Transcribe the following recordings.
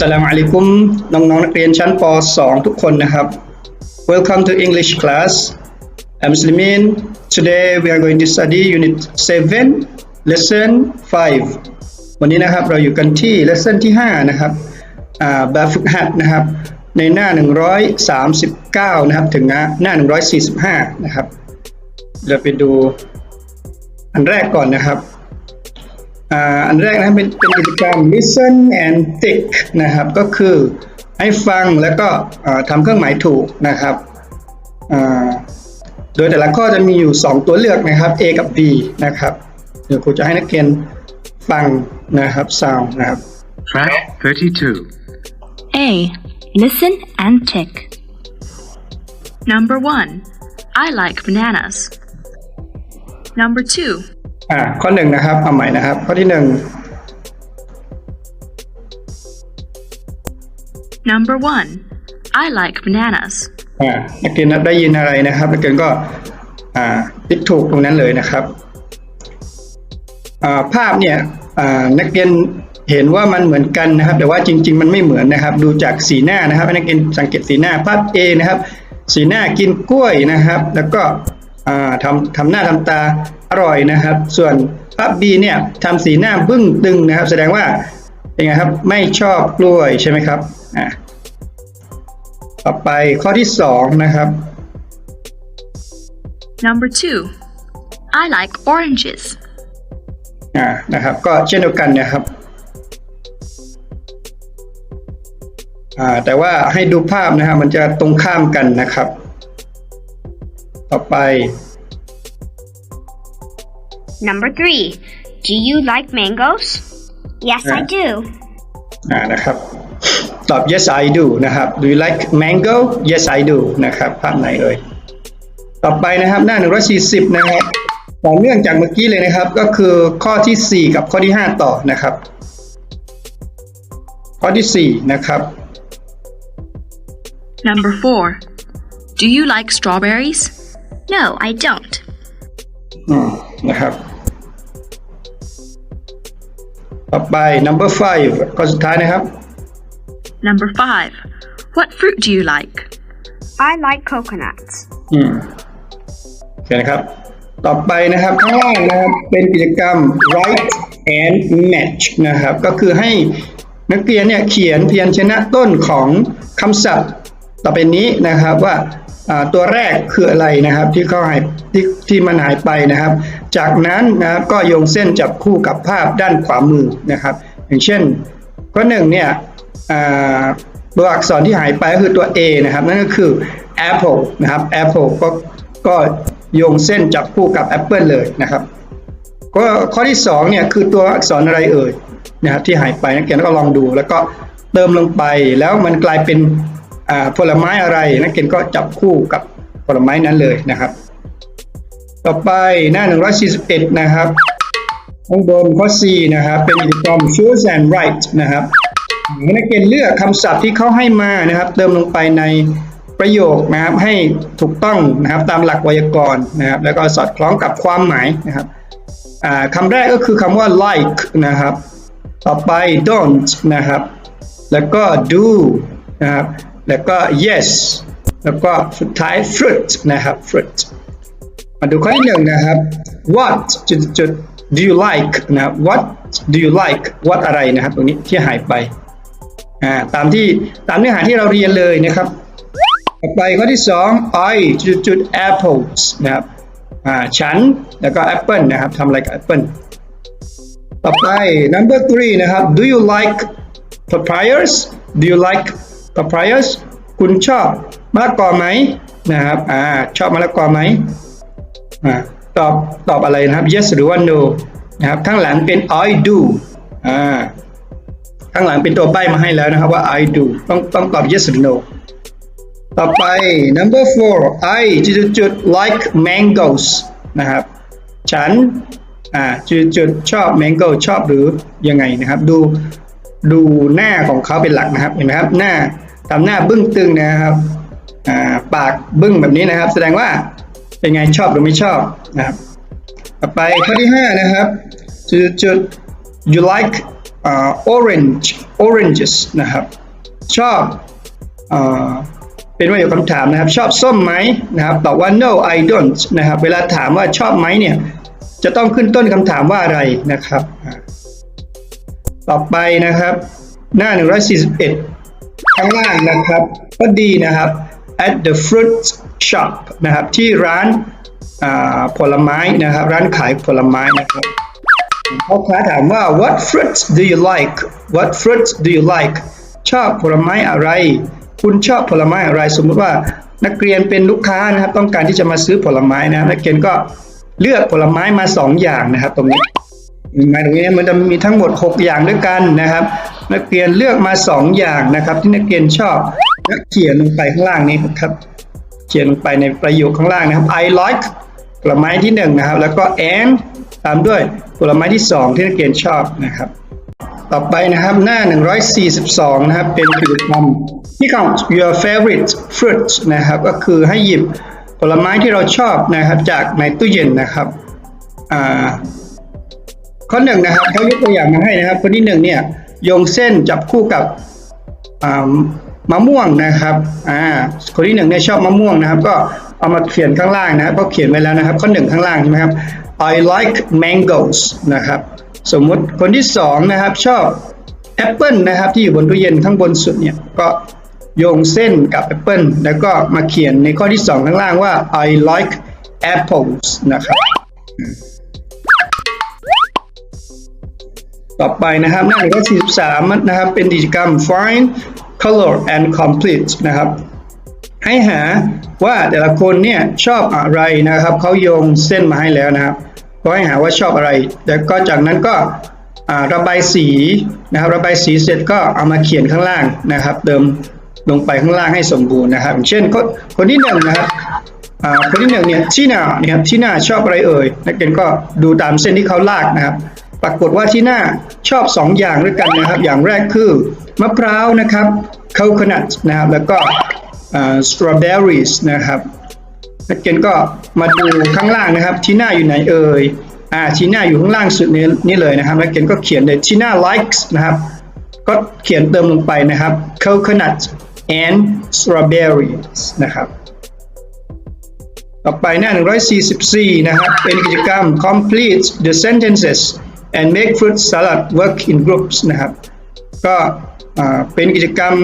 สลามอะลัยกุมน้องๆนักเรียนชั้นป .2 ทุกคนนะครับ Welcome to English class I'm Slimin Today we are going to study Unit 7 Lesson 5 วันนี้นะครับเราอยู่กันที่ Lesson ที่ 5 นะครับแบบฝึกหัดนะครับ ในหน้า 139 นะครับ ถึงหน้า 145 นะครับ เราไปดูอันแรกก่อนนะครับ อ่าอันแรกนะครับเป็นเป็นกิจกรรม listen and tick นะครับ ก็คือให้ฟังแล้วก็อ่าทำเครื่องหมายถูกนะครับอ่าโดยแต่ละข้อจะมีอยู่ 2 ตัวเลือกนะครับ A กับ B นะครับเดี๋ยวครูจะให้นักเรียนฟังนะครับ sound นะครับ Track 32. A. Listen and tick. Number one, I like bananas. Number two, อ่าข้อหนึ่งนะครับเอาใหม่นะครับ ข้อที่หนึ่ง number one, I like bananas. อ่านักเรียนได้ยินอะไรนะครับนักเรียนก็อ่าติ๊กถูกตรงนั้นเลยนะครับอ่าภาพเนี่ยอ่านักเรียนเห็นว่ามันเหมือนกันนะครับ แต่ว่าจริง ๆ มันไม่เหมือนนะครับ ดูจากสีหน้านะครับให้นักเรียนสังเกตสีหน้าภาพ A นะครับ สีหน้ากินกล้วยนะครับ แล้วก็อ่าทำทำหน้าทำตา อร่อยนะครับ ส่วนภาพ B เนี่ยทำสีหน้าบึ้งตึงนะครับ แสดงว่าเป็นไงครับไม่ชอบกล้วยใช่ไหมครับอ่าต่อไปข้อที่สองนะครับ Number two, I like oranges. อ่านะครับ ก็เช่นเดียวกันนะครับอ่าแต่ว่าให้ดูภาพนะครับมันจะตรงข้ามกันนะครับ ต่อไป Number three, do you like mangoes? Yes, I Yeah. do. อ่านะครับตอบ yes I do นะครับ do you like mango yes I do นะครับภาพไหนเอ่ยต่อไปนะครับหน้า 140 นะครับต่อเนื่องจากเมื่อกี้เลยนะครับ ก็คือข้อที่ 4 กับข้อที่ 5 ต่อนะครับ ข้อที่ 4 นะครับ Number four, do you like strawberries? No, I don't. อืมนะครับ ต่อไป number five ข้อสุดท้ายนะครับ Number five, what fruit do you like? I like coconuts. อืมโอเคนะครับ ต่อไปนะครับข้างล่างนะครับเป็นกิจกรรม write and match นะครับ ก็คือให้นักเรียนเนี่ยเขียนพยัญชนะต้นของคำศัพท์ ต่อไปนี้นะครับว่าอ่า ตัวแรกคืออะไรนะครับที่เขาหายที่ที่มันหายไปนะครับ จากนั้นนะครับก็โยงเส้นจับคู่กับภาพด้านขวามือนะครับ อย่างเช่นข้อหนึ่งเนี่ยตัวอักษรที่หายไปก็คือตัว A นะครับ นั่นก็คือ apple นะครับ apple ก็ก็โยงเส้นจับคู่กับ apple เลยนะครับก็ข้อที่สองเนี่ยคือตัวอักษรอะไรเอ่ยนะครับที่หายไปนักเรียนก็ลองดู แล้วก็เติมลงไปแล้วมันกลายเป็น ผลไม้อะไรนักเรียนก็จับคู่กับผลไม้นั้นเลยนะครับ ต่อไปหน้า 141 นะครับข้างบนข้อ C นะครับ เป็นกิจกรรม choose and write นะครับนักเรียนเลือกคำศัพท์ที่เขาให้มานะครับ เติมลงไปในประโยคนะครับให้ถูกต้องนะครับตามหลักไวยากรณ์นะครับ แล้วก็สอดคล้องกับความหมายนะครับคำแรกก็คือคำว่า like นะครับ ต่อไป don't นะครับ แล้วก็ do นะครับ แล้วก็ yes แล้วก็สุดท้าย fruit นะครับ fruit มาดูข้อที่หนึ่งนะครับ what จุดจุด do you like นะครับ what do you like what อะไรนะครับ ตรงนี้ที่หายไปอ่าตามที่ตามเนื้อหาที่เราเรียนเลยนะครับ ต่อไปข้อที่สอง I จุดจุด apples นะครับอ่าฉันแล้วก็ apple นะครับทำอะไรกับ apple ต่อไป number three นะครับ do you like papayas do you like papayas คุณชอบมะละกอไหมนะครับอ่าชอบมะละกอไหมอ่าตอบตอบอะไรนะครับ yes หรือว่า no นะครับข้างหลังเป็น I do อ่าข้างหลังเป็นตัวใบมาให้แล้วนะครับว่า I do ต้องต้องตอบ yes หรือ no ต่อไป number four I จุดจุดจุด like mangoes นะครับ ฉันอ่าจุดจุดชอบ mango ชอบหรือยังไงนะครับ ดูดูหน้าของเขาเป็นหลักนะครับเห็นไหมครับหน้า ทำหน้าบึ้งตึงนะครับปากบึ้งแบบนี้นะครับ แสดงว่าเป็นไงชอบหรือไม่ชอบนะครับต่อไปข้อที่ห้านะครับจุดจุด you like อ่า orange oranges นะครับ ชอบอเป็นประโยคคำถามนะครับ ชอบส้มไหมนะครับตอบว่า no I don't นะครับ เวลาถามว่าชอบไหมเนี่ย จะต้องขึ้นต้นคำถามว่าอะไรนะครับ ต่อไปนะครับ หน้า 141 ข้างล่างนะครับ ก็ดีนะครับ at the fruit shop นะครับ ที่ร้านอ่าผลไม้นะครับ ร้านขายผลไม้นะครับพ่อค้าถามว่า what fruits do you like what fruits do you like ชอบผลไม้อะไร คุณชอบผลไม้อะไร สมมติว่านักเรียนเป็นลูกค้านะครับ ต้องการที่จะมาซื้อผลไม้นะนักเรียนก็เลือกผลไม้มา 2 อย่างนะครับ ตรงนี้ หมายถึงนี้มันจะมีทั้งหมด 6 อย่างด้วยกันนะครับ นักเรียนเลือกมา 2 อย่างนะครับ ที่นักเรียนชอบและเขียนลงไปข้างล่างนี้ครับเขียนลงไปในประโยคข้างล่างนะครับ I like ผลไม้ที่หนึ่งนะครับ แล้วก็ and ตามด้วยผลไม้ที่สองที่นักเรียนชอบนะครับ ต่อไปนะครับหน้า 142 นะครับ เป็นกิจกรรมที่ count your favorite fruits นะครับ ก็คือให้หยิบผลไม้ที่เราชอบนะครับจากในตู้เย็นนะครับอ่า ข้อหนึ่งนะครับเขายกตัวอย่างมาให้นะครับคนที่หนึ่งเนี่ยโยงเส้นจับคู่กับมะม่วงนะครับอ่าคนที่หนึ่งเนี่ยชอบมะม่วงนะครับ ก็เอามาเขียนข้างล่างนะครับก็เขียนไว้แล้วนะครับ ข้อหนึ่งข้างล่างใช่ไหมครับ I like mangoes นะครับ สมมุติคนที่สองนะครับชอบแอปเปิลนะครับ ที่อยู่บนตู้เย็นข้างบนสุดเนี่ยก็โยงเส้นกับแอปเปิลแล้วก็มาเขียนในข้อที่สองข้างล่างว่า I like apples นะครับ ต่อไปนะครับหน้า143นะครับ เป็นกิจกรรม find color and complete นะครับ ให้หาว่าแต่ละคนเนี่ยชอบอะไรนะครับเขาโยงเส้นมาให้แล้วนะครับก็ให้หาว่าชอบอะไรแล้วก็จากนั้นก็ระบายสีนะครับระบายสีเสร็จก็เอามาเขียนข้างล่างนะครับ เติมลงไปข้างล่างให้สมบูรณ์นะครับ เช่นคนคนที่หนึ่งนะครับคนที่หนึ่งเนี่ยที่หน้าเนี่ยที่หน้าชอบอะไรเอ่ยนักเรียนก็ดูตามเส้นที่เขาลากนะครับ ปรากฏว่าที่น้าชอบ2อย่างด้วยกันนะครับ อย่างแรกคือมะพร้าวนะครับ coconut นะครับ แล้วก็อ่า strawberries นะครับนักเรียนก็มาดูข้างล่างนะครับ ทีน่าอยู่ไหนเอ่ยอ่าทีน่าอยู่ข้างล่างสุดนี้นี่เลยนะครับนักเรียนก็เขียนเลยทีน่า likes นะครับ ก็เขียนเติมลงไปนะครับ coconut and strawberries นะครับ ต่อไปหน้า 144 นะครับ เป็นกิจกรรม complete the sentences and make fruit salad work in groups นะครับ ก็เป็นกิจกรรม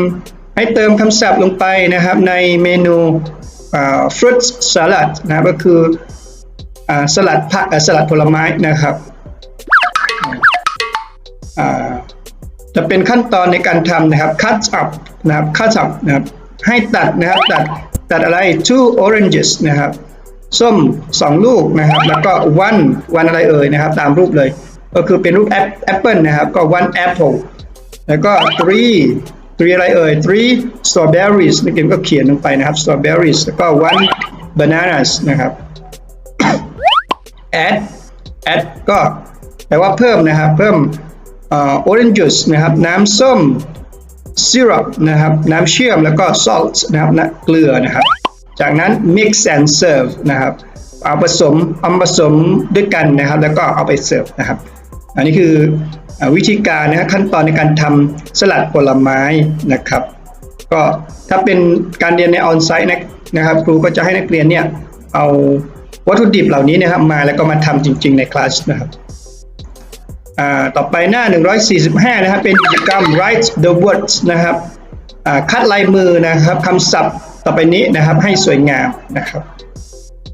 ให้เติมคำศัพท์ลงไปนะครับในเมนู fruit salad นะครับก็คืออสลัดผักสลัดผลไม้นะครับจะเป็นขั้นตอนในการทำนะครับ cut up นะครับ cut up นะครับให้ตัดนะครับตัดตัดอะไร two oranges นะครับ ส้มสองลูกนะครับ แล้วก็ one one อะไรเอ่ยนะครับ ตามรูปเลย ก็คือเป็นรูปแอปแอปเปิลนะครับ ก็ one apple แล้วก็ three three อะไรเอ่ย three strawberries นักเรียนก็เขียนลงไปนะครับ strawberries แล้วก็ one bananas นะครับ add add ก็แปลว่าเพิ่มนะครับ เพิ่ม orange juice นะครับ น้ำส้ม syrup นะครับ น้ำเชื่อมแล้วก็ salt นะครับนะเกลือนะครับ จากนั้น mix and serve นะครับ เอาผสมเอาผสมด้วยกันนะครับ แล้วก็เอาไปเสิร์ฟนะครับ อันนี้คืออวิธีการนะขั้นตอนในการทำสลัดผลไม้นะครับ ก็ถ้าเป็นการเรียนในออนไซต์นะครับครูก็จะให้นักเรียนเนี่ยเอาวัตถุดิบเหล่านี้นะครับมาแล้วก็มาทำจริง ๆในคลาสนะครับต่อไปหน้า 145 นะครับ เป็นกิจกรรม write the words นะครับคัดลายมือนะครับคำศัพท์ต่อไปนี้นะครับให้สวยงามนะครับ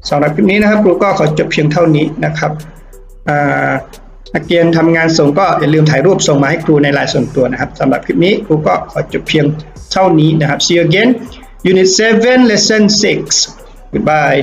สำหรับคลิปนี้นะครับครูก็ขอจบเพียงเท่านี้นะครับอ่า นักเรียนทำงานส่งก็อย่าลืมถ่ายรูปส่งมาให้ครูในไลน์ส่วนตัวนะครับสำหรับคลิปนี้ครูก็ขอจบเพียงเท่านี้นะครับ see you again unit 7 lesson 6 goodbye